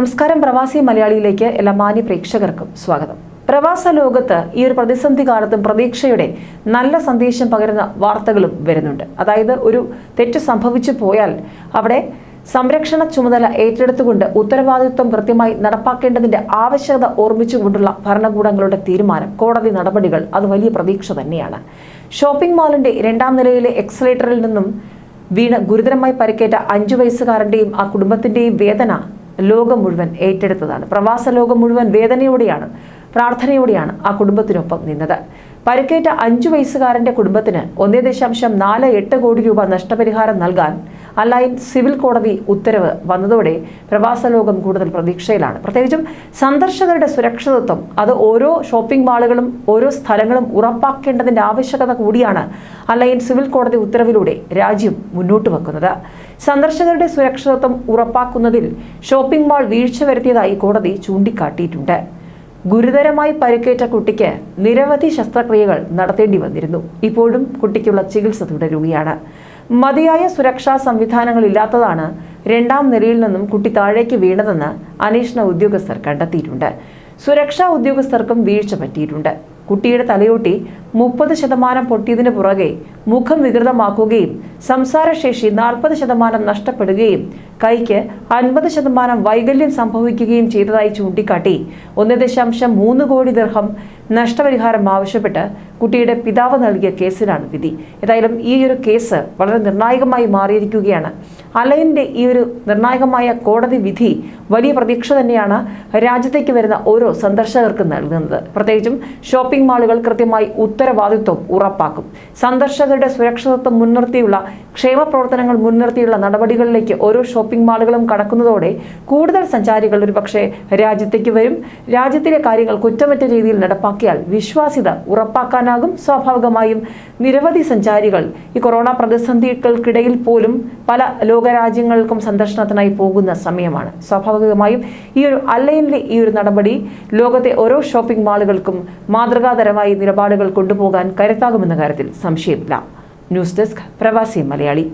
നമസ്കാരം പ്രവാസി മലയാളിയിലേക്ക് എല്ലാ മാന്യ പ്രേക്ഷകർക്കും സ്വാഗതം. പ്രവാസ ലോകത്ത് ഈ ഒരു പ്രതിസന്ധി കാലത്തും പ്രതീക്ഷയുടെ നല്ല സന്ദേശം പകരുന്ന വാർത്തകളും വരുന്നുണ്ട്. അതായത് ഒരു തെറ്റ് സംഭവിച്ചു പോയാൽ അവിടെ സംരക്ഷണ ചുമതല ഏറ്റെടുത്തുകൊണ്ട് ഉത്തരവാദിത്വം കൃത്യമായി നടപ്പാക്കേണ്ടതിന്റെ ആവശ്യകത ഓർമ്മിച്ചുകൊണ്ടുള്ള ഭരണകൂടങ്ങളുടെ തീരുമാനം കോടതി നടപടികൾ അത് വലിയ പ്രതീക്ഷ തന്നെയാണ്. ഷോപ്പിംഗ് മാളിന്റെ രണ്ടാം നിലയിലെ എക്സലേറ്ററിൽ നിന്നും വീണ് ഗുരുതരമായി പരിക്കേറ്റ അഞ്ചു വയസ്സുകാരന്റെയും ആ കുടുംബത്തിന്റെയും വേദന ലോകം മുഴുവൻ ഏറ്റെടുത്തതാണ്. പ്രവാസ ലോകം മുഴുവൻ വേദനയോടെയാണ് പ്രാർത്ഥനയോടെയാണ് ആ കുടുംബത്തിനൊപ്പം നിന്നത്. പരിക്കേറ്റ അഞ്ചു വയസ്സുകാരന്റെ കുടുംബത്തിന് ഒന്നേ ദശാംശം നാല് എട്ട് കോടി രൂപ നഷ്ടപരിഹാരം നൽകാൻ അലൈൻ സിവിൽ കോടതി ഉത്തരവ് വന്നതോടെ പ്രവാസ ലോകം കൂടുതൽ പ്രതീക്ഷയിലാണ്. പ്രത്യേകിച്ചും സന്ദർശകരുടെ സുരക്ഷിതത്വം അത് ഓരോ ഷോപ്പിംഗ് മാളുകളും ഓരോ സ്ഥലങ്ങളും ഉറപ്പാക്കേണ്ടതിന്റെ ആവശ്യകത കൂടിയാണ് അലൈൻ സിവിൽ കോടതി ഉത്തരവിലൂടെ രാജ്യം മുന്നോട്ട് വെക്കുന്നത്. സന്ദർശകരുടെ സുരക്ഷിതത്വം ഉറപ്പാക്കുന്നതിൽ ഷോപ്പിംഗ് മാൾ വീഴ്ച വരുത്തിയതായി കോടതി ചൂണ്ടിക്കാട്ടിയിട്ടുണ്ട്. ഗുരുതരമായി പരിക്കേറ്റ കുട്ടിക്ക് നിരവധി ശസ്ത്രക്രിയകൾ നടത്തേണ്ടി വന്നിരുന്നു. ഇപ്പോഴും കുട്ടിക്കുള്ള ചികിത്സ തുടരുകയാണ്. മതിയായ സുരക്ഷാ സംവിധാനങ്ങളില്ലാത്തതാണ് രണ്ടാം നിലയിൽ നിന്നും കുട്ടി താഴേക്ക് വീണതെന്ന് അന്വേഷണ ഉദ്യോഗസ്ഥർ കണ്ടെത്തിയിട്ടുണ്ട്. സുരക്ഷാ ഉദ്യോഗസ്ഥർക്കും വീഴ്ച പറ്റിയിട്ടുണ്ട്. കുട്ടിയുടെ തലയോട്ടി മുപ്പത് ശതമാനം പൊട്ടിയതിന് പുറകെ മുഖം വികൃതമാക്കുകയും സംസാരശേഷി നാൽപ്പത് ശതമാനം നഷ്ടപ്പെടുകയും കൈക്ക് അൻപത് ശതമാനം വൈകല്യം സംഭവിക്കുകയും ചെയ്തതായി ചൂണ്ടിക്കാട്ടി. ഒന്ന് ദശാംശം മൂന്ന് കോടി ദർഹം നഷ്ടപരിഹാരം ആവശ്യപ്പെട്ട് കുട്ടിയുടെ പിതാവ് നൽകിയ കേസിലാണ് വിധി. ഏതായാലും ഈ ഒരു കേസ് വളരെ നിർണായകമായി മാറിയിരിക്കുകയാണ്. അലൈന്റെ ഈ ഒരു നിർണായകമായ കോടതി വിധി വലിയ പ്രതീക്ഷ തന്നെയാണ് രാജ്യത്തേക്ക് വരുന്ന ഓരോ സന്ദർശകർക്കും നൽകുന്നത്. പ്രത്യേകിച്ചും ഷോപ്പിംഗ് മാളുകൾ കൃത്യമായി ഉത്തരവാദിത്വം ഉറപ്പാക്കും. സന്ദർശകരുടെ സുരക്ഷിതത്വം മുൻനിർത്തിയുള്ള ക്ഷേമ പ്രവർത്തനങ്ങൾ മുൻനിർത്തിയുള്ള നടപടികളിലേക്ക് ഓരോ ഷോപ്പിംഗ് മാളുകളും കടക്കുന്നതോടെ കൂടുതൽ സഞ്ചാരികൾ ഒരുപക്ഷെ രാജ്യത്തേക്ക് വരും. രാജ്യത്തിലെ കാര്യങ്ങൾ കുറ്റമറ്റ രീതിയിൽ നടപ്പാക്കിയാൽ വിശ്വാസ്യത ഉറപ്പാക്കാനാകും. സ്വാഭാവികമായും നിരവധി സഞ്ചാരികൾ ഈ കൊറോണ പ്രതിസന്ധികൾക്കിടയിൽ പോലും പല ലോകരാജ്യങ്ങൾക്കും സന്ദർശനത്തിനായി പോകുന്ന സമയമാണ്. സ്വാഭാവികമായും ഈ ഒരു അല്ലൈനിലെ ഈ ഒരു നടപടി ലോകത്തെ ഓരോ ഷോപ്പിംഗ് മാളുകൾക്കും മാതൃകാതരമായി നിലപാടുകൾ കൊണ്ടുപോകാൻ കരുത്താകുമെന്ന കാര്യത്തിൽ സംശയമില്ല. ന്യൂസ് ഡെസ്ക് പ്രവാസി മലയാളി.